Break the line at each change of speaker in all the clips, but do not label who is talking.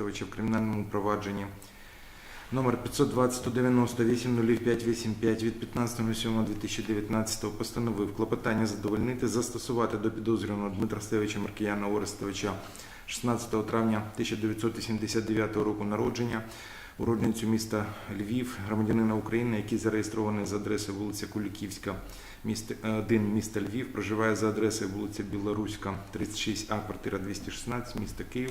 Орестовича в кримінальному провадженні. Номер 520 190 80585 від 15.07.2019 постановив клопотання задовольнити, застосувати до підозрюваного Дмитра Стевича Маркіяна Орестовича 16 травня 1989 року народження, уродженцю міста Львів, громадянина України, який зареєстрований за адресою вулиця Куліківська, місто, 1, міста Львів, проживає за адресою вулиця Білоруська, 36А, квартира 216, місто Київ,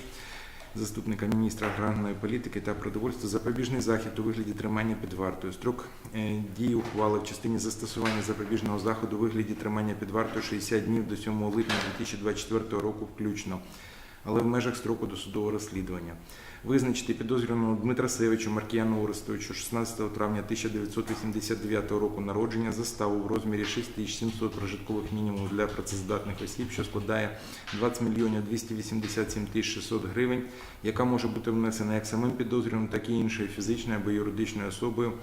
заступника міністра аграрної політики та продовольства запобіжний захід у вигляді тримання під вартою. Строк е, дії ухвали в частині застосування запобіжного заходу у вигляді тримання під вартою 60 днів до 7 липня 2024 року включно, але в межах строку досудового розслідування. Визначити підозрюваного Дмитра Севичу Маркіяну Орестовичу 16 травня 1989 року народження заставу в розмірі 6700 прожиткових мінімумів для працездатних осіб, що складає 20 мільйонів 287 тисяч 600 гривень, яка може бути внесена як самим підозрюваним, так і іншою фізичною або юридичною особою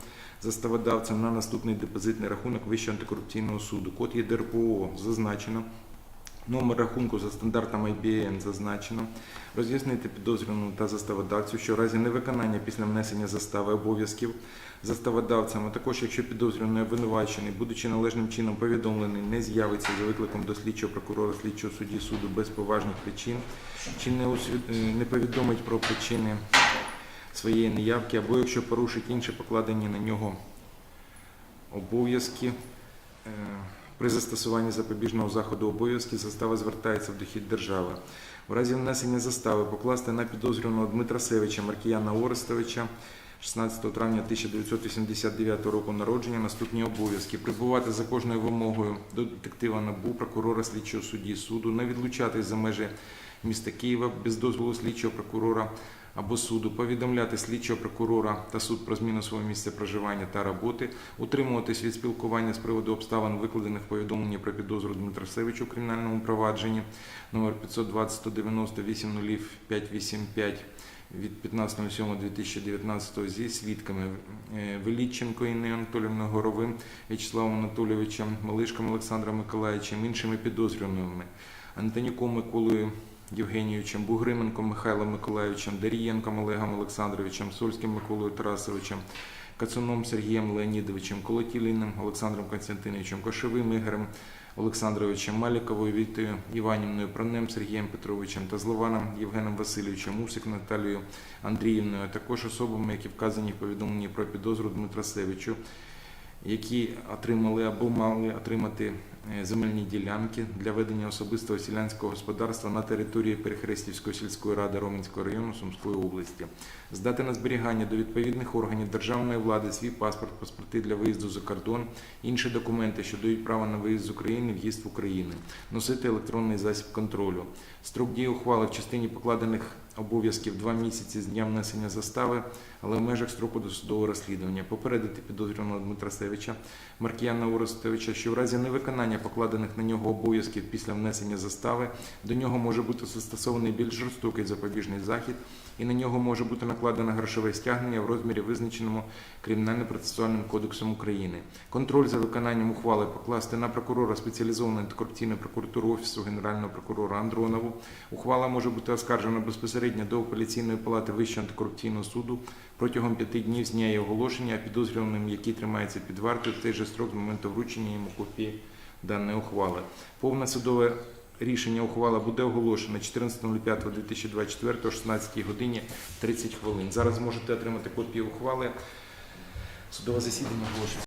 заставодавцем на наступний депозитний рахунок Вищого антикорупційного суду. Код ЄДРПО зазначено. Номер рахунку за стандартами IBM зазначено. Роз'яснити підозрюваному та заставодавцю, що в разі невиконання після внесення застави обов'язків заставодавцем, а також якщо підозрюваний обвинувачений, будучи належним чином повідомлений, не з'явиться за викликом до слідчого прокурора слідчого судді суду без поважних причин, чи не, усвід- е, не повідомить про причини своєї неявки, або якщо порушить інші покладені на нього обов'язки. При застосуванні запобіжного заходу обов'язки застава звертається в дохід держави. В разі внесення застави покласти на підозрюваного Дмитра Севича Маркіяна Орестовича 16 травня 1989 року народження наступні обов'язки прибувати за кожною вимогою до детектива НАБУ, прокурора слідчого судді суду, не відлучатись за межі міста Києва без дозволу слідчого прокурора або суду, повідомляти слідчого прокурора та суд про зміну свого місця проживання та роботи, утримуватись від спілкування з приводу обставин, викладених в повідомленні про підозру Дмитра Севичу у кримінальному провадженні номер 520 190 80585 від 15.07.2019 зі свідками е, Веліченко Інною Анатоліївною, Горовим В'ячеславом Анатолійовичем, Малишком Олександром Миколаївичем, іншими підозрюваними Антонюком Миколою Євгенійовичем, Бугрименком Михайлом Миколаївичем, Дарієнком Олегом Олександровичем, Сольським Миколою Тарасовичем, Кацуном Сергієм Леонідовичем, Колотіліним Олександром Константиновичем, Кошовим Ігорем Олександровичем, Маліковою Вітою Іванівною, Пронем Сергієм Петровичем та Злованом Євгеном Васильовичем, Усик Наталією Андріївною, а також особами, які вказані в повідомленні про підозру Дмитра Севичу, які отримали або мали отримати е, земельні ділянки для ведення особистого селянського господарства на території Перехрестівської сільської ради Роменського району Сумської області, здати на зберігання до відповідних органів державної влади свій паспорт, паспорти для виїзду за кордон, інші документи, що дають право на виїзд з України, в'їзд в Україну, носити електронний засіб контролю. Строк дії ухвали в частині покладених обов'язків два місяці з дня внесення застави, але в межах строку досудового розслідування попередити підозрюваного Дмитра Севича Маркіяна Орестовича, що в разі невиконання покладених на нього обов'язків після внесення застави до нього може бути застосований більш жорстокий запобіжний захід, і на нього може бути накладено грошове стягнення в розмірі, визначеному Кримінально-процесуальним кодексом України. Контроль за виконанням ухвали покласти на прокурора спеціалізованої антикорупційної прокуратури Офісу Генерального прокурора Андронову. Ухвала може бути оскаржена безпосередньо до апеляційної палати Вищого антикорупційного суду протягом п'яти днів з дня її оголошення, а підозрюваним, який тримається під вартою в цей же строк з моменту вручення йому копії даної ухвали. Повне судове рішення ухвала буде оголошено 14.05.2024 о 16 годині 30 хвилин. Зараз можете отримати копію ухвали. Судове засідання оголошується.